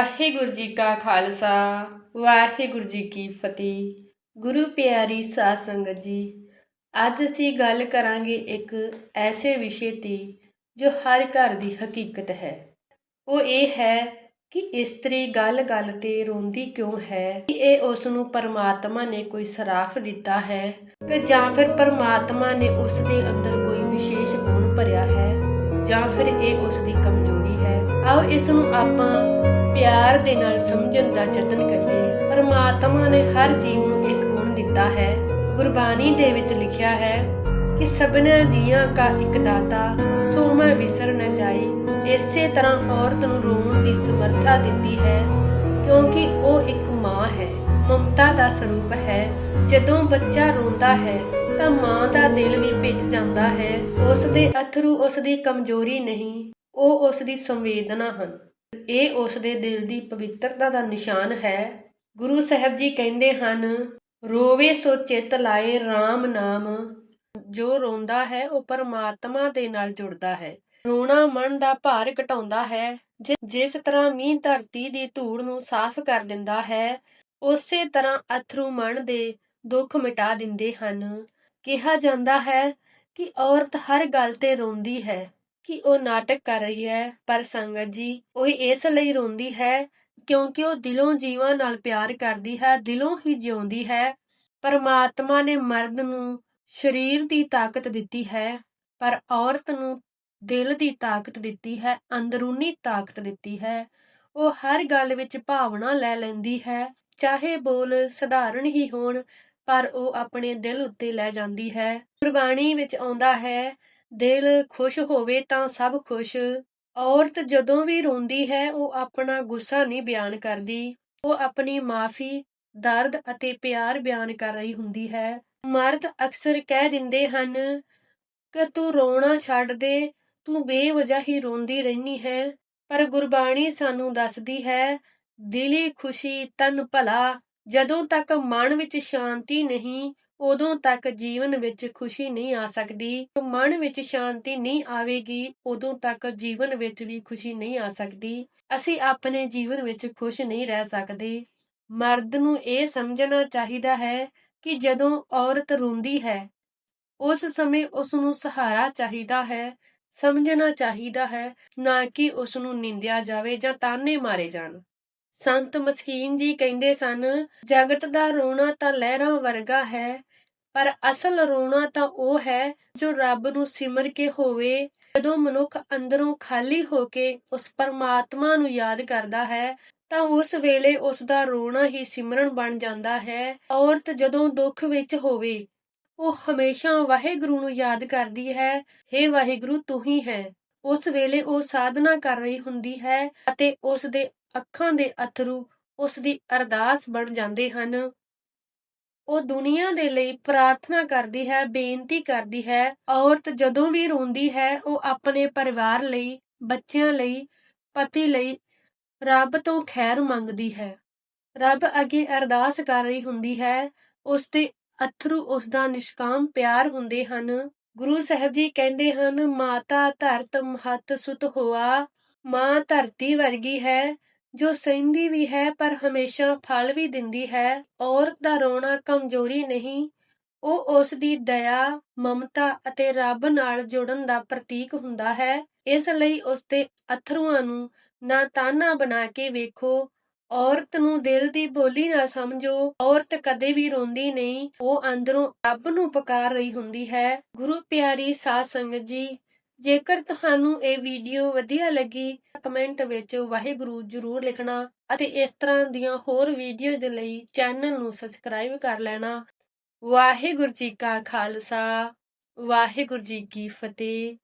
ਵਾਹਿਗੁਰੂ ਜੀ ਕਾ ਖਾਲਸਾ, ਵਾਹਿਗੁਰੂ ਜੀ ਕੀ ਫਤਿਹ। ਗੁਰੂ ਪਿਆਰੀ ਸਾਧ ਸੰਗਤ ਜੀ, ਅੱਜ ਅਸੀਂ ਗੱਲ ਕਰਾਂਗੇ ਇੱਕ ਐਸੇ ਵਿਸ਼ੇ ਤੇ ਜੋ ਹਰ ਘਰ ਦੀ ਹਕੀਕਤ ਹੈ। ਉਹ ਇਹ ਹੈ ਕਿ ਇਸਤਰੀ ਗੱਲ-ਗੱਲ ਤੇ ਰੋਂਦੀ ਕਿਉਂ ਹੈ? ਕਿ ਇਹ ਉਸ ਨੂੰ ਪਰਮਾਤਮਾ ਨੇ ਕੋਈ ਸਰਾਫ ਦਿੱਤਾ ਹੈ ਕਿ ਜਾਂ ਫਿਰ ਪਰਮਾਤਮਾ ਨੇ ਉਸ ਦੇ ਅੰਦਰ ਕੋਈ ਵਿਸ਼ੇਸ਼ ਗੁਣ ਭਰਿਆ ਹੈ ਜਾਂ ਫਿਰ ਇਹ ਉਸ ਦੀ ਕਮਜ਼ੋਰੀ ਹੈ? ਆਓ ਇਸ ਨੂੰ ਆਪਾਂ ਪਿਆਰ ਦੇ ਨਾਲ ਸਮਝਣ ਦਾ ਯਤਨ ਕਰੀਏ। ਪਰਮਾਤਮਾ ਨੇ ਹਰ ਜੀਵ ਨੂੰ ਇੱਕ ਗੁਣ ਦਿੱਤਾ ਹੈ। ਗੁਰਬਾਣੀ ਦੇ ਵਿੱਚ ਲਿਖਿਆ ਹੈ ਕਿ ਸਭਨਾ ਜੀਆਂ ਕਾ ਇੱਕ ਦਾਤਾ, ਸੋ ਮੈਂ ਵਿਸਰ ਨ ਜਾਈ। ਇਸੇ ਤਰ੍ਹਾਂ ਔਰਤ ਨੂੰ ਰੋਣ ਦੀ ਸਮਰੱਥਾ ਦਿੱਤੀ ਹੈ, ਕਿਉਂਕਿ ਉਹ ਇੱਕ ਮਾਂ ਹੈ। ਮਮਤਾ ਦਾ ਸਰੂਪ ਹੈ, ਜਦੋਂ ਬੱਚਾ ਰੋਂਦਾ ਹੈ, ਤਾਂ ਮਾਂ ਦਾ ਦਿਲ ਵੀ ਭਿੱਜ ਜਾਂਦਾ ਹੈ। ਉਸ ਦੇ ਅਥਰੂ ਉਸ ਦੀ ਕਮਜ਼ੋਰੀ ਨਹੀਂ, ਉਹ ਉਸ ਦੀ ਸੰਵੇਦਨਾ ਹਨ। ਇਹ ਉਸ ਦੇ ਦਿਲ ਦੀ ਪਵਿੱਤਰਤਾ ਦਾ ਨਿਸ਼ਾਨ ਹੈ। ਗੁਰੂ ਸਾਹਿਬ ਜੀ ਕਹਿੰਦੇ ਹਨ, ਰੋਵੇ ਸੋ ਚਿੱਤ ਲਾਏ RAM ਨਾਮ। ਜੋ ਰੋਂਦਾ ਹੈ ਉਹ ਪਰਮਾਤਮਾ ਦੇ ਨਾਲ ਜੁੜਦਾ ਹੈ। ਰੋਣਾ ਮਨ ਦਾ ਭਾਰ ਘਟਾਉਂਦਾ ਹੈ। ਜਿ- ਜਿਸ ਤਰ੍ਹਾਂ ਮੀਂਹ ਧਰਤੀ ਦੀ ਧੂੜ ਨੂੰ ਸਾਫ਼ ਕਰ ਦਿੰਦਾ ਹੈ, ਉਸੇ ਤਰ੍ਹਾਂ ਅਥਰੂ ਮਨ ਦੇ ਦੁੱਖ ਮਿਟਾ ਦਿੰਦੇ ਹਨ। ਕਿਹਾ ਜਾਂਦਾ ਹੈ ਕਿ ਔਰਤ ਹਰ ਗੱਲ ਤੇ ਰੋਂਦੀ ਹੈ। ਕਿ ਉਹ ਨਾਟਕ ਕਰ ਰਹੀ ਹੈ, ਪਰ ਸੰਗਤ ਜੀ, ਉਹ ਇਸ ਲਈ ਰੋਂਦੀ ਹੈ, ਕਿਉਂਕਿ ਉਹ ਦਿਲੋਂ ਜੀਵਾਂ ਨਾਲ ਪਿਆਰ ਕਰਦੀ ਹੈ, ਦਿਲੋਂ ਹੀ ਜਿਉਂਦੀ ਹੈ। ਪਰਮਾਤਮਾ ਨੇ ਮਰਦ ਨੂੰ ਸਰੀਰ ਦੀ ਤਾਕਤ ਦਿੱਤੀ ਹੈ, ਪਰ ਔਰਤ ਨੂੰ ਦਿਲ ਦੀ ਤਾਕਤ ਦਿੱਤੀ ਹੈ, ਅੰਦਰੂਨੀ ਤਾਕਤ ਦਿੱਤੀ ਹੈ। ਉਹ ਹਰ ਗੱਲ ਵਿੱਚ ਭਾਵਨਾ ਲੈ ਲੈਂਦੀ ਹੈ, ਚਾਹੇ ਬੋਲ ਸਧਾਰਨ ਹੀ ਹੋਣ, ਪਰ ਉਹ ਆਪਣੇ ਦਿਲ ਉੱਤੇ ਲੈ ਜਾਂਦੀ ਹੈ। ਗੁਰਬਾਣੀ ਵਿੱਚ ਆਉਂਦਾ ਹੈ ਦਿਲ ਖੁਸ਼ ਹੋਵੇ ਤਾਂ ਸਭ ਖੁਸ਼। ਔਰਤ ਜਦੋਂ ਵੀ ਰੋਂਦੀ ਹੈ, ਉਹ ਆਪਣਾ ਗੁੱਸਾ ਨਹੀਂ ਬਿਆਨ ਕਰਦੀ। ਉਹ ਆਪਣੀ ਮਾਫੀ, ਦਰਦ ਅਤੇ ਪਿਆਰ ਬਿਆਨ ਕਰ ਰਹੀ ਹੁੰਦੀ ਹੈ। ਮਰਦ ਅਕਸਰ ਕਹਿ ਦਿੰਦੇ ਹਨ, ਕਿ ਤੂੰ ਰੋਣਾ ਛੱਡ ਦੇ, ਤੂੰ ਬੇਵਜ੍ਹਾ ਹੀ ਰੋਂਦੀ ਰਹਿਨੀ ਹੈ। ਪਰ ਗੁਰਬਾਣੀ ਸਾਨੂੰ ਦੱਸਦੀ ਹੈ, ਦਿਲੀ ਖੁਸ਼ੀ ਤਨ ਭਲਾ, ਜਦੋਂ ਤੱਕ ਮਨ ਵਿੱਚ ਸ਼ਾਂਤੀ ਨਹੀਂ ਉਦੋਂ ਤੱਕ ਜੀਵਨ ਵਿੱਚ ਖੁਸ਼ੀ ਨਹੀਂ ਆ ਸਕਦੀ। ਮਨ ਵਿੱਚ ਸ਼ਾਂਤੀ ਨਹੀਂ ਆਵੇਗੀ, ਉਦੋਂ ਤੱਕ ਜੀਵਨ ਵਿੱਚ ਵੀ ਖੁਸ਼ੀ ਨਹੀਂ ਆ ਸਕਦੀ। ਅਸੀਂ ਆਪਣੇ ਜੀਵਨ ਵਿੱਚ ਖੁਸ਼ ਨਹੀਂ ਰਹਿ ਸਕਦੇ। ਮਰਦ ਨੂੰ ਇਹ ਸਮਝਣਾ ਚਾਹੀਦਾ ਹੈ ਕਿ ਜਦੋਂ ਔਰਤ ਰੋਂਦੀ ਹੈ, ਉਸ ਸਮੇਂ ਉਸ ਨੂੰ ਸਹਾਰਾ ਚਾਹੀਦਾ ਹੈ, ਸਮਝਣਾ ਚਾਹੀਦਾ ਹੈ, ਨਾ ਕਿ ਉਸ ਨੂੰ ਨਿੰਦਿਆ ਜਾਵੇ ਜਾਂ ਤਾਨੇ ਮਾਰੇ ਜਾਣ। ਸੰਤ ਮਸਕੀਨ ਜੀ ਕਹਿੰਦੇ ਸਨ, ਜਗਤ ਦਾ ਰੋਣਾ ਤਾਂ ਲਹਿਰਾਂ ਵਰਗਾ ਹੈ ਪਰ ਅਸਲ ਰੋਣਾ ਤਾਂ ਉਹ ਹੈ ਜੋ ਰੱਬ ਨੂੰ ਸਿਮਰ ਕੇ ਹੋਵੇ, ਜਦੋਂ ਮਨੁੱਖ ਅੰਦਰੋਂ ਖਾਲੀ ਹੋ ਕੇ ਉਸ ਪਰਮਾਤਮਾ ਨੂੰ ਯਾਦ ਕਰਦਾ ਹੈ, ਤਾਂ ਉਸ ਵੇਲੇ ਉਸ ਦਾ ਰੋਣਾ ਹੀ ਸਿਮਰਨ ਬਣ ਜਾਂਦਾ ਹੈ। ਔਰਤ ਜਦੋਂ ਦੁੱਖ ਵਿੱਚ ਹੋਵੇ, ਉਹ ਹਮੇਸ਼ਾ ਵਾਹਿਗੁਰੂ ਨੂੰ ਯਾਦ ਕਰਦੀ ਹੈ हे ਵਾਹਿਗੁਰੂ, ਤੂੰ ਹੀ ਹੈ। ਉਸ ਵੇਲੇ ਉਹ ਸਾਧਨਾ ਕਰ ਰਹੀ ਹੁੰਦੀ ਹੈ ਅਤੇ ਉਸ ਦੇ ਅੱਖਾਂ ਦੇ ਅਥਰੂ ਉਸ ਦੀ ਅਰਦਾਸ ਬਣ ਜਾਂਦੇ ਹਨ। ਉਹ ਦੁਨੀਆ ਦੇ ਲਈ ਪ੍ਰਾਰਥਨਾ ਕਰਦੀ ਹੈ, ਬੇਨਤੀ ਕਰਦੀ ਹੈ। ਔਰਤ ਜਦੋਂ ਵੀ ਰੋਂਦੀ ਹੈ, ਉਹ ਆਪਣੇ ਪਰਿਵਾਰ ਲਈ, ਬੱਚਿਆਂ ਲਈ, ਪਤੀ ਲਈ ਰੱਬ ਤੋਂ ਖੈਰ ਮੰਗਦੀ ਹੈ। ਰੱਬ ਅੱਗੇ ਅਰਦਾਸ ਕਰ ਰਹੀ ਹੁੰਦੀ ਹੈ, ਉਸ ਦੇ ਅਥਰੂ ਉਸ ਦਾ ਨਿਸ਼ਕਾਮ ਪਿਆਰ ਹੁੰਦੇ ਹਨ। ਗੁਰੂ ਸਾਹਿਬ ਜੀ ਕਹਿੰਦੇ ਹਨ, ਮਾਤਾ ਧਰਤ ਮਹਤ ਸੁਤ ਹੋਆ, ਮਾਂ ਧਰਤੀ ਵਰਗੀ ਹੈ ਜੋ ਸਹਿੰਦੀ ਵੀ ਹੈ ਪਰ ਹਮੇਸ਼ਾ ਫਲ ਵੀ ਦਿੰਦੀ ਹੈ ਔਰਤ ਦਾ ਰੋਣਾ ਕਮਜ਼ੋਰੀ ਨਹੀਂ। ਉਹ ਉਸ ਦੀ ਦਇਆ, ਮਮਤਾ ਅਤੇ ਰੱਬ ਨਾਲ ਜੁੜਨ ਦਾ ਪ੍ਰਤੀਕ ਹੁੰਦਾ ਹੈ। ਇਸ ਲਈ ਉਸ ਦੇ ਅਥਰੂਆਂ ਨੂੰ ਨਾ ਤਾਨਾ ਬਣਾ ਕੇ ਵੇਖੋ। ਔਰਤ ਨੂੰ ਦਿਲ ਦੀ ਬੋਲੀ ਨਾ ਸਮਝੋ। ਔਰਤ ਕਦੇ ਵੀ ਰੋਂਦੀ ਨਹੀਂ। ਉਹ ਅੰਦਰੋਂ ਰੱਬ ਨੂੰ ਪੁਕਾਰ ਰਹੀ ਹੁੰਦੀ ਹੈ। ਗੁਰੂ ਪਿਆਰੀ ਸਾਧ ਸੰਗਤ ਜੀ ਜੇਕਰ ਤੁਹਾਨੂੰ ਇਹ ਵੀਡੀਓ ਵਧੀਆ ਲੱਗੀ, ਕਮੈਂਟ ਵਿੱਚ ਵਾਹਿਗੁਰੂ ਜ਼ਰੂਰ ਲਿਖਣਾ ਅਤੇ ਇਸ ਤਰ੍ਹਾਂ ਦੀਆਂ ਹੋਰ ਵੀਡੀਓ ਦੇ ਲਈ ਚੈਨਲ ਨੂੰ ਸਬਸਕ੍ਰਾਈਬ ਕਰ ਲੈਣਾ। ਵਾਹਿਗੁਰੂ ਜੀ ਕਾ ਖਾਲਸਾ, ਵਾਹਿਗੁਰੂ ਜੀ ਕੀ ਫਤਿਹ।